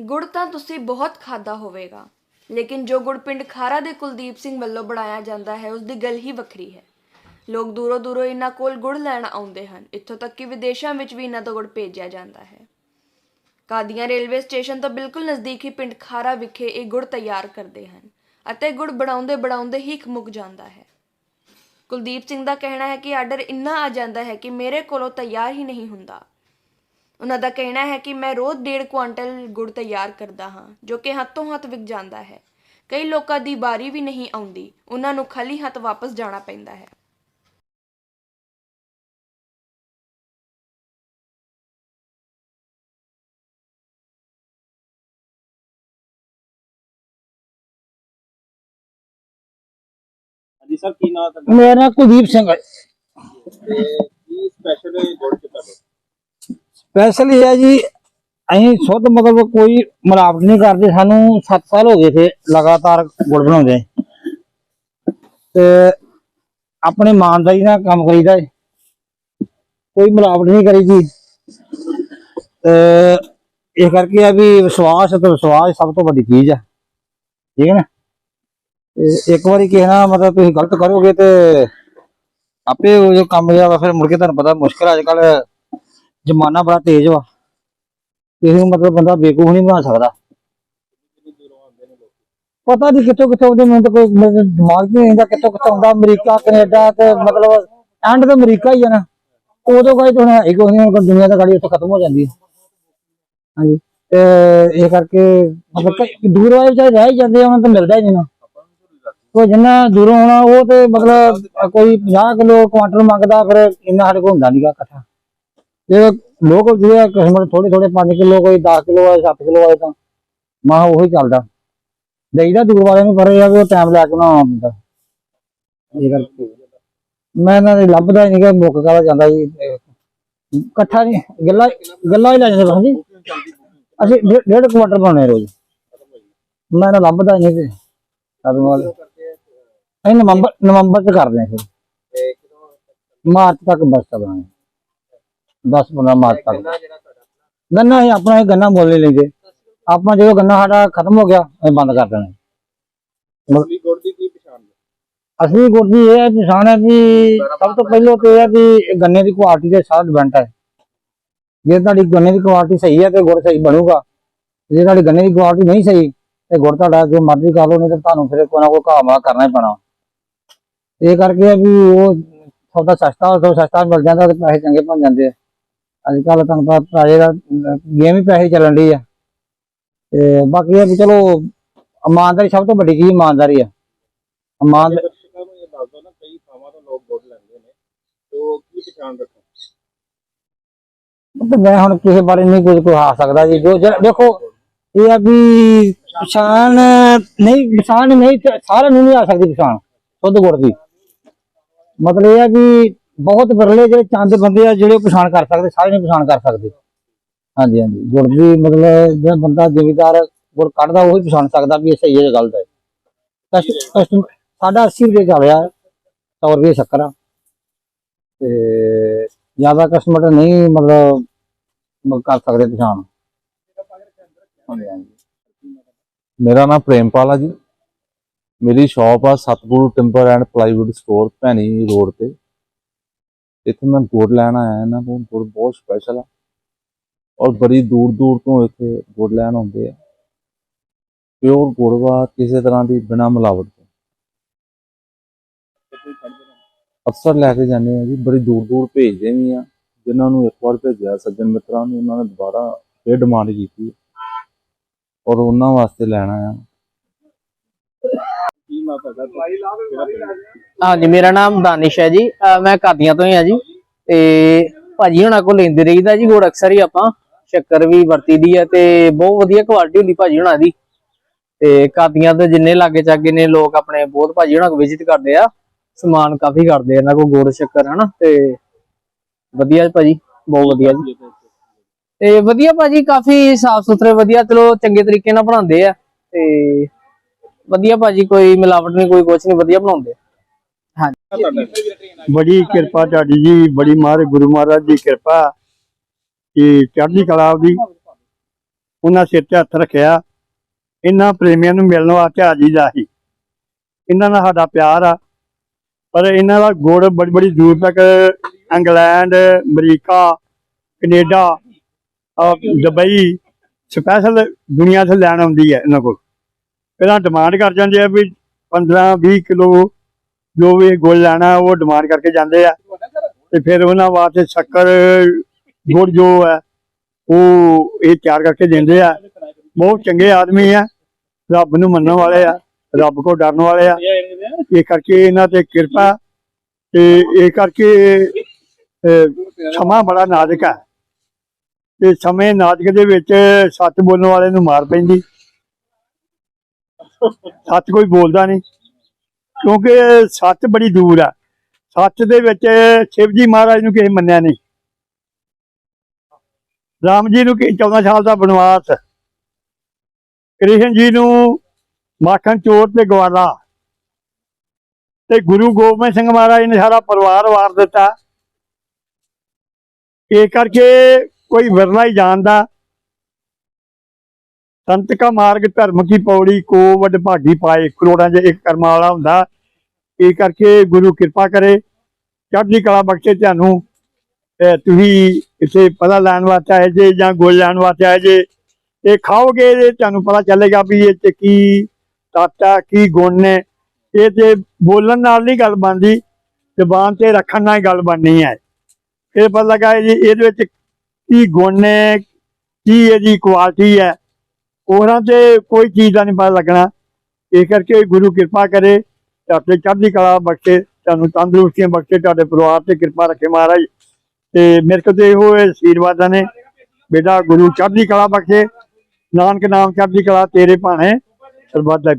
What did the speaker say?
ਗੁੜ ਤਾਂ ਤੁਸੀਂ ਬਹੁਤ ਖਾਦਾ ਹੋਵੇਗਾ। ਲੇਕਿਨ ਜੋ ਗੁੜ ਪਿੰਡ ਖਾਰਾ ਦੇ ਕੁਲਦੀਪ ਸਿੰਘ ਵੱਲੋਂ ਬਣਾਇਆ ਜਾਂਦਾ ਹੈ ਉਸ ਦੀ ਗੱਲ ਹੀ ਵੱਖਰੀ ਹੈ। ਲੋਕ ਦੂਰੋਂ ਦੂਰੋਂ ਇਹਨਾਂ ਕੋਲ ਗੁੜ ਲੈਣ ਆਉਂਦੇ ਹਨ। ਇੱਥੋਂ ਤੱਕ ਕਿ ਵਿਦੇਸ਼ਾਂ ਵਿੱਚ ਵੀ ਇਹਨਾਂ ਤੋਂ ਗੁੜ ਭੇਜਿਆ ਜਾਂਦਾ ਹੈ। ਕਾਦੀਆਂ ਰੇਲਵੇ ਸਟੇਸ਼ਨ ਤੋਂ ਬਿਲਕੁਲ ਨਜ਼ਦੀਕ ਹੀ ਪਿੰਡ ਖਾਰਾ ਵਿਖੇ ਇਹ ਗੁੜ ਤਿਆਰ ਕਰਦੇ ਹਨ ਅਤੇ ਗੁੜ ਬਣਾਉਂਦੇ ਬਣਾਉਂਦੇ ਹੀ ਇੱਕ ਮੁੱਕ ਜਾਂਦਾ ਹੈ। ਕੁਲਦੀਪ ਸਿੰਘ ਦਾ ਕਹਿਣਾ ਹੈ ਕਿ ਆਰਡਰ ਇੰਨਾ ਆ ਜਾਂਦਾ ਹੈ ਕਿ ਮੇਰੇ ਕੋਲੋਂ ਤਿਆਰ ਹੀ ਨਹੀਂ ਹੁੰਦਾ। ਉਹਨਾਂ ਦਾ ਕਹਿਣਾ ਹੈ ਕਿ ਮੈਂ ਰੋਜ਼ 1.5 ਕੁਆਂਟਲ ਗੁੜ ਤਿਆਰ ਕਰਦਾ ਹਾਂ ਜੋ ਕਿ ਹੱਥੋਂ ਹੱਥ ਵਿਕ ਜਾਂਦਾ ਹੈ। ਕਈ ਲੋਕਾਂ ਦੀ ਬਾਰੀ ਵੀ ਨਹੀਂ ਆਉਂਦੀ। ਉਹਨਾਂ ਨੂੰ ਖਾਲੀ ਹੱਥ ਵਾਪਸ ਜਾਣਾ ਪੈਂਦਾ ਹੈ। ਸਰ ਕੀ ਨਾਮ ਮੇਰਾ ਨਾਂ ਕੁਲਦੀਪ ਸਿੰਘ ਹੈ। ਤੇ ਕੀ ਸਪੈਸ਼ਲ ਜੋੜ ਕੇ ਤੁਹਾਡੇ? ਸਪੈਸ਼ਲ ਇਹ ਹੈ ਜੀ, ਅਸੀਂ ਸ਼ੁੱਧ ਮਤਲਬ ਕੋਈ ਮਿਲਾਵਟ ਨਹੀਂ ਕਰਦੇ, ਸਾਨੂੰ 7 ਸਾਲ ਹੋ ਗਏ ਥੇ ਲਗਾਤਾਰ ਗੁੜ ਬਣਾਉਂਦੇ ਤੇ ਆਪਣੇ ਇਮਾਨਦਾਰੀ ਨਾਲ ਕੰਮ ਕਰੀਦਾ ਹੈ ਕੋਈ ਮਿਲਾਵਟ ਨਹੀਂ ਕਰੀ ਜੀ। ਤੇ ਇਹ ਕਰਕੇ ਆ ਵੀ ਵਿਸ਼ਵਾਸ ਤੇ ਵਿਸ਼ਵਾਸ ਸਭ ਤੋਂ ਵੱਡੀ ਚੀਜ਼ ਆ। ਠੀਕ ਹੈ ਨਾ? ਤੇ ਇੱਕ ਵਾਰੀ ਕਿਸੇ ਨਾਲ ਮਤਲਬ ਤੁਸੀਂ ਗਲਤ ਕਰੋਗੇ ਤੇ ਆਪੇ ਉਹ ਜੋ ਕੰਮ ਜਿਹੜਾ ਫਿਰ ਮੁੜ ਕੇ ਤੁਹਾਨੂੰ ਪਤਾ ਮੁਸ਼ਕਲ ਅੱਜ ਕੱਲ ਜ਼ਮਾਨਾ ਬੜਾ ਤੇਜ਼ ਵਾ। ਕਿਸੇ ਨੂੰ ਮਤਲਬ ਬੰਦਾ ਬੇਕੂਫ ਨਹੀਂ ਬਣਾ ਸਕਦਾ। ਪਤਾ ਨਹੀਂ ਕਿੱਥੋਂ ਕਿੱਥੋਂ ਉਹਦੇ ਮੈਨੂੰ ਤਾਂ ਕੋਈ ਮੇਰੇ ਦਿਮਾਗ 'ਚ ਨਹੀਂ ਆਉਂਦਾ ਕਿੱਥੋਂ ਕਿੱਥੋਂ ਆਉਂਦਾ, ਅਮਰੀਕਾ, ਕੈਨੇਡਾ ਤੇ ਮਤਲਬ ਐਂਡ ਤੇ ਅਮਰੀਕਾ ਹੀ ਆ ਨਾ। ਉਦੋਂ ਕੋਈ ਤਾਂ ਹੈ ਕੋਈ ਨਹੀਂ ਦੁਨੀਆ ਦਾ ਗਾੜੀ ਉੱਥੇ ਖਤਮ ਹੋ ਜਾਂਦੀ ਹੈ ਹਾਂਜੀ। ਤੇ ਇਹ ਕਰਕੇ ਮਤਲਬ ਦੂਰ ਵਾਲੇ ਵਿਚਾਰੇ ਰਹਿ ਹੀ ਜਾਂਦੇ ਆ, ਉਹਨਾਂ ਤੋਂ ਮਿਲਦਾ ਹੀ ਨਹੀਂ ਨਾ। ਕੋਈ ਜਿੰਨਾ ਦੂਰੋਂ ਆਉਣਾ, ਉਹ ਤੇ ਮਤਲਬ ਕੋਈ 50 ਕਿਲੋ ਕੁਆਂਟਲ ਮੰਗਦਾ, ਫਿਰ ਇੰਨਾ ਸਾਡੇ ਕੋਲ ਹੁੰਦਾ ਨਹੀਂਗਾ ਇਕੱਠਾ। ਜੇ ਲੋਕ ਜਿਹੜੇ ਕਿਸਮ ਥੋੜੇ ਥੋੜੇ 5 ਕਿਲੋ ਕੋਈ 10 ਕਿਲੋ ਆਏ 7 ਕਿਲੋ ਆਏ ਤਾਂ ਮਾ ਉਹੀ ਚੱਲਦਾ। ਦੇਈਦਾ ਦੂਰ ਵਾਲਿਆਂ ਨੂੰ, ਪਰ ਇਹ ਆ ਵੀ ਉਹ ਟਾਈਮ ਲੈ ਕੇ ਬਣਾਉਣਾ ਪੈਂਦਾ ਇਹ ਕਰਕੇ ਮੈਂ ਇਹਨਾਂ ਲੱਭਦਾ ਹੀ ਨਹੀਂਗਾ ਮੁੱਕ ਕਾਲਾ ਜਾਂਦਾ ਜੀ। ਇਕੱਠਾ ਨਹੀਂ, ਗੱਲਾਂ ਗੱਲਾਂ ਹੀ ਲੈ ਜਾਂਦੇ ਬਸ ਜੀ ਅਸੀਂ ਡੇਢ ਕੁਆਂਟਲ ਬਣਾਉਣੇ ਰੋਜ਼। ਮੈਂ ਇਹਨਾਂ ਲੱਭਦਾ ਨਹੀਂ ਤੇ। ਕਦੋਂ ਵਾਲੇ ਅਸੀਂ ਨਵੰਬਰ ਨਵੰਬਰ ਚ ਕਰਦੇ ਹਾਂ ਫਿਰ ਮਾਰਚ ਤੱਕ ਬਸ ਚਲਾਂਗੇ 10 15 ਮਾਰਚ ਤੱਕ ਕਿੰਨਾ ਜਿਹੜਾ ਤੁਹਾਡਾ ਗੰਨਾ ਹੀ ਆਪਣਾ ਹੀ ਗੰਨਾ ਮੁੱਲ ਨਹੀਂ ਲੈਂਦੇ ਆਪਾਂ ਜਦੋਂ ਗੰਨਾ ਸਾਡਾ ਖਤਮ ਹੋ ਗਿਆ ਅਸੀਂ ਬੰਦ ਕਰ ਦੇਣਾ। ਅਸਲੀ ਗੁੜ ਦੀ ਕੀ ਪਛਾਣ? ਹੈ ਅਸਲੀ ਗੁੜ ਦੀ ਇਹ ਹੈ ਪਛਾਣ ਹੈ ਵੀ ਸਭ ਤੋਂ ਪਹਿਲਾਂ ਤੇ ਇਹ ਹੈ ਵੀ ਗੰਨੇ ਦੀ ਕੁਆਲਿਟੀ ਦੇ ਸਾਰਾ ਡਿਪੈਂਡ ਹੈ। ਜੇ ਤੁਹਾਡੀ ਗੰਨੇ ਦੀ ਕੁਆਲਿਟੀ ਸਹੀ ਹੈ ਤੇ ਗੁੜ ਸਹੀ ਬਣੂਗਾ। ਜੇ ਤੁਹਾਡੀ ਗੰਨੇ ਦੀ ਕੁਆਲਿਟੀ ਨਹੀਂ ਸਹੀ ਤੇ ਗੁੜ ਤੁਹਾਡਾ ਜੋ ਮਰਜ਼ੀ ਕਰ ਲਓ ਨਹੀਂ ਤੇ ਤੁਹਾਨੂੰ ਫਿਰ ਕੋਈ ਨਾ ਕੋਈ ਘਾਮਾ ਕਰਨਾ ਹੀ ਪੈਣਾ। ਇਹ ਕਰਕੇ ਵੀ ਉਹ ਸੌਦਾ ਸਸਤਾ ਹੋ ਸਸਤਾ ਮਿਲ ਜਾਂਦਾ ਤੇ ਪੈਸੇ ਚੰਗੇ ਬਣ ਜਾਂਦੇ ਆ। ਅੱਜ ਕੱਲ ਤੁਹਾਨੂੰ ਪਤਾ ਪੈਸੇ ਦਾ ਗੇਮ ਹੀ ਪੈਸੇ ਚੱਲਣ ਦੀ ਆ। ਤੇ ਬਾਕੀ ਇਹ ਵੀ ਚਲੋ ਇਮਾਨਦਾਰੀ ਸਭ ਤੋਂ ਵੱਡੀ ਚੀਜ਼ ਇਮਾਨਦਾਰੀ ਆ। ਇਮਾਨ ਦਰਸ਼ਕਾਂ ਨੂੰ ਇਹ ਦੱਸ ਦਿਓ ਨਾ ਕਈ ਥਾਵਾਂ ਤੋਂ ਲੋਕ ਗੁੜ ਲੈਂਦੇ ਨੇ ਤੇ ਉਹ ਕੀ ਪਛਾਣ ਰੱਖੋ ਤੇ ਮੈਂ ਹੁਣ ਕਿਸੇ ਬਾਰੇ ਨਹੀਂ ਕੁਝ ਕਹਾ ਸਕਦਾ ਜੀ। ਜੋ ਦੇਖੋ ਇਹ ਆ ਵੀ ਪਛਾਣ ਨਹੀਂ ਪਛਾਣ ਨਹੀਂ ਸਾਰਿਆਂ ਨੂੰ ਨਹੀਂ ਆ ਸਕਦੀ ਪਛਾਣ ਸੁੱਧ ਗੁੜ ਦੀ। ਮਤਲਬ ਇਹ ਆ ਵੀ ਬਹੁਤ ਵਿਰਲੇ ਜਿਹੜੇ ਚੰਦ ਬੰਦੇ ਆ, ਜਿਹੜੇ ਪਛਾਣ ਕਰ ਸਕਦੇ, ਸਾਰੇ ਨਹੀਂ ਪਛਾਣ ਕਰ ਸਕਦੇ। ਹਾਂਜੀ ਹਾਂਜੀ। ਗੁੜ ਦੀ ਮਤਲਬ ਜਿਹੜਾ ਬੰਦਾ ਜ਼ਿਮੀਦਾਰ ਗੁੜ ਕੱਢਦਾ, ਉਹ ਹੀ ਪਛਾਣ ਸਕਦਾ ਵੀ ਇਹ ਸਹੀ ਹੈ ਜਾਂ ਗਲਤ ਹੈ। ਕਸਟਮ ਸਾਡਾ 80 ਰੁਪਏ ਚੱਲ ਰਿਹਾ 100 ਰੁਪਏ ਸ਼ੱਕਰ ਆ। ਤੇ ਜ਼ਿਆਦਾ ਕਸਟਮਰ ਨਹੀਂ ਮਤਲਬ ਕਰ ਸਕਦੇ ਪਛਾਣ। ਹਾਂਜੀ ਹਾਂਜੀ। ਮੇਰਾ ਨਾਮ ਪ੍ਰੇਮਪਾਲ ਆ ਜੀ। ਮੇਰੀ ਸ਼ਾਪ ਆ Satguru timber and plywood store Bhaini road ਤੇ। ਇੱਥੇ ਮੈਂ ਗੁੜ ਲੈਣ ਆਇਆ ਇਹਨਾਂ ਕੋਲ, ਗੁੜ ਬਹੁਤ ਸਪੈਸ਼ਲ ਆ। ਔਰ ਬੜੀ ਦੂਰ ਦੂਰ ਤੋਂ ਇੱਥੇ ਗੁੜ ਲੈਣ ਆਉਂਦੇ ਆ। ਪਿਓਰ ਗੁੜ ਵਾ, ਕਿਸੇ ਤਰ੍ਹਾਂ ਦੀ ਬਿਨਾ ਮਿਲਾਵਟ ਤੋਂ। ਅਕਸਰ ਲੈ ਕੇ ਜਾਂਦੇ ਆ ਜੀ, ਬੜੀ ਦੂਰ ਦੂਰ ਭੇਜਦੇ ਵੀ ਆ, ਜਿਨ੍ਹਾਂ ਨੂੰ ਇੱਕ ਵਾਰ ਭੇਜਿਆ, ਸੱਜਣ ਮਿੱਤਰਾਂ ਨੂੰ ਉਹਨਾਂ ਨੇ ਦੁਬਾਰਾ ਫੇਰ ਡਿਮਾਂਡ ਕੀਤੀ ਔਰ ਉਹਨਾਂ ਵਾਸਤੇ ਲੈਣਾ ਆ ਕੀ ਨਾਮ ਤੁਹਾਡਾ? ਹਾਂਜੀ, ਮੇਰਾ ਨਾਮ ਦਾਨਿਸ਼ ਹੈ ਜੀ। ਮੈਂ ਕਾਦੀਆਂ ਤੋਂ ਹੀ ਆ ਜੀ। ਤੇ ਭਾਜੀ ਹੁਣਾਂ ਕੋਲ ਲੈਂਦੇ ਰਹੀਦਾ ਜੀ ਗੁੜ ਅਕਸਰ ਹੀ ਆਪਾਂ ਸ਼ੱਕਰ ਵੀ ਵਰਤੀਦੀ ਹੈ ਤੇ ਬਹੁਤ ਵਧੀਆ ਕੁਆਲਿਟੀ ਹੁੰਦੀ ਭਾਜੀ ਹੁਣਾਂ ਦੀ। ਤੇ ਕਾਦੀਆਂ ਤੋਂ ਜਿੰਨੇ ਲਾਗੇ ਚਾਗੇ ਨੇ ਲੋਕ ਆਪਣੇ ਬਹੁਤ ਭਾਜੀ ਹੁਣਾਂ ਕੋਲ ਵਿਜ਼ਿਟ ਕਰਦੇ ਆ, ਸਮਾਨ ਕਾਫੀ ਕਰਦੇ ਆ, ਇਹਨਾਂ ਕੋਲ ਗੁੜ, ਸ਼ੱਕਰ, ਹਨਾ। ਤੇ ਵਧੀਆ ਭਾਜੀ, ਬਹੁਤ ਵਧੀਆ ਜੀ। ਤੇ ਵਧੀਆ ਭਾਜੀ, ਕਾਫੀ ਸਾਫ਼ ਸੁਥਰੇ ਵਧੀਆ, ਚਲੋ ਚੰਗੇ ਤਰੀਕੇ ਨਾਲ ਬਣਾਉਂਦੇ ਆ। ਤੇ ਵਧੀਆ ਭਾਜੀ, ਕੋਈ ਮਿਲਾਵਟ ਨਹੀਂ, ਕੋਈ ਕੁਛ ਨਹੀਂ, ਵਧੀਆ ਬਣਾਉਂਦੇ ਬੜੀ ਕਿਰਪਾ ਤੁਹਾਡੀ ਜੀ, ਬੜੀ ਮਾਰ ਗੁਰੂ ਮਹਾਰਾਜ ਦੀ ਕਿਰਪਾ। ਕਿ ਚੜ੍ਹਦੀ ਕਲਾ ਦੀ ਉਹਨਾਂ ਸਿਰ ਤੇ ਹੱਥ ਰੱਖਿਆ। ਇਹਨਾਂ ਪ੍ਰੇਮੀਆਂ ਨੂੰ ਮਿਲਣ ਵਾਸਤੇ ਹਾਜੀ ਦਾ ਸੀ। ਇਹਨਾਂ ਨਾਲ ਸਾਡਾ ਪਿਆਰ ਆ। ਪਰ ਇਹਨਾਂ ਦਾ ਗੁੜ ਬੜੀ ਬੜੀ ਦੂਰ ਤੱਕ England, America, Canada Dubai, special ਦੁਨੀਆ ਤੋਂ ਲੈਣ ਆਉਂਦੀ ਹੈ ਇਹਨਾਂ ਕੋਲ। ਪਹਿਲਾਂ ਡਿਮਾਂਡ ਕਰ ਜਾਂਦੇ ਆ ਵੀ 15 20 ਕਿਲੋ ਜੋ ਵੀ ਗੁੜ ਲੈਣਾ, ਉਹ ਡਿਮਾਂਡ ਕਰਕੇ ਜਾਂਦੇ ਆ। ਤੇ ਫਿਰ ਉਹਨਾਂ ਵਾਸਤੇ ਸ਼ੱਕਰ, ਗੁੜ ਜੋ ਹੈ, ਉਹ ਇਹ ਤਿਆਰ ਕਰਕੇ ਦਿੰਦੇ ਆ। ਬਹੁਤ ਚੰਗੇ ਆਦਮੀ ਆ। ਰੱਬ ਨੂੰ ਮੰਨਣ ਵਾਲੇ ਆ। ਰੱਬ ਕੋ ਡਰਨ ਵਾਲੇ ਆ। ਇਹ ਕਰਕੇ ਇਹਨਾਂ ਤੇ ਕਿਰਪਾ। ਤੇ ਇਹ ਕਰਕੇ ਸਮਾਂ ਬੜਾ ਨਾਜ਼ੁਕ ਹੈ ਤੇ ਸਮੇਂ ਨਾਜ਼ੁਕ ਦੇ ਵਿੱਚ ਸੱਚ ਬੋਲਣ ਵਾਲੇ ਨੂੰ ਮਾਰ ਪੈਂਦੀ। ਸੱਚ ਕੋਈ ਬੋਲਦਾ ਨਹੀਂ। ਕਿਉਂਕਿ ਸੱਚ ਬੜੀ ਦੂਰ ਆ। ਸੱਚ ਦੇ ਵਿੱਚ ਸ਼ਿਵ ਜੀ ਮਹਾਰਾਜ ਨੂੰ ਕਿਸੇ ਮੰਨਿਆ ਨਹੀਂ। ਰਾਮ ਜੀ ਨੂੰ ਕਿ 14 ਸਾਲ ਦਾ ਬਨਵਾਸ। ਕ੍ਰਿਸ਼ਨ ਜੀ ਨੂੰ ਮਾਖਣ ਚੋਰ ਤੇ ਗਵਾਲਾ। ਤੇ ਗੁਰੂ ਗੋਬਿੰਦ ਸਿੰਘ ਮਹਾਰਾਜ ਨੇ ਸਾਰਾ ਪਰਿਵਾਰ ਵਾਰ ਦਿੱਤਾ। ਇਹ ਕਰਕੇ ਕੋਈ ਵਿਰਲਾ ਹੀ ਜਾਣਦਾ। ਸੰਤ ਕਾ ਮਾਰਗ ਧਰਮ ਕੀ ਪੌੜੀ ਕੋ ਵੱਡ ਭਾਗੀ ਪਾਏ ਕਰੋੜਾਂ 'ਚ ਇੱਕ ਕਰਮ ਵਾਲਾ ਹੁੰਦਾ। ਇਹ ਕਰਕੇ ਗੁਰੂ ਕਿਰਪਾ ਕਰੇ। ਚੜ੍ਹਦੀ ਕਲਾ ਬਖਸ਼ੇ ਤੁਹਾਨੂੰ। ਤੁਸੀਂ ਇੱਥੇ ਪਤਾ ਲੈਣ ਵਾਸਤੇ ਆਏ ਜੇ ਜਾਂ ਗੋਲ ਲੈਣ ਵਾਸਤੇ ਆਏ ਜੇ। ਇਹ ਖਾਓਗੇ ਤੇ ਤੁਹਾਨੂੰ ਪਤਾ ਚੱਲੇਗਾ ਵੀ ਇਹ ਚ ਕੀ ਤਾਤਾ ਕੀ ਗੁਣ ਨੇ। ਇਹ ਤੇ ਬੋਲਣ ਨਾਲ ਨਹੀਂ ਗੱਲ ਬਣਦੀ। ਜ਼ਬਾਨ ਤੇ ਰੱਖਣ ਨਾਲ ਗੱਲ ਬਣਨੀ ਹੈ। ਇਹ ਪਤਾ ਲੱਗਾ ਜੀ, ਇਹਦੇ ਵਿੱਚ ਕੀ ਗੁਣ ਨੇ, ਕੀ ਇਹਦੀ ਕੁਆਲਿਟੀ ਹੈ। ਉਹਨਾਂ ਤੇ ਕੋਈ ਚੀਜ਼ ਦਾ ਨਹੀਂ ਪਤਾ ਲੱਗਣਾ। ਇਹ ਕਰਕੇ ਗੁਰੂ ਕਿਰਪਾ ਕਰੇ ਆਪਣੇ ਚੜ੍ਹਦੀ ਕਲਾ ਬਖਸ਼ੇ, ਤੁਹਾਨੂੰ ਤੰਦਰੁਸਤੀਆਂ ਬਖਸ਼ੇ, ਤੁਹਾਡੇ ਪਰਿਵਾਰ ਤੇ ਕਿਰਪਾ ਰੱਖੇ ਮਹਾਰਾਜ। ਤੇ ਮੇਰੇ ਕੋਲ ਤੇ ਇਹੋ ਅਸ਼ੀਰਵਾਦਾਂ ਨੇ। ਬੇਟਾ, ਗੁਰੂ ਚੜ੍ਹਦੀ ਕਲਾ ਬਖਸ਼ੇ। ਨਾਨਕ ਨਾਮ ਚੜ੍ਹਦੀ ਕਲਾ ਤੇਰੇ ਭਾਣੇ। ਸਰਬੱਤ ਦਾ ਹੀ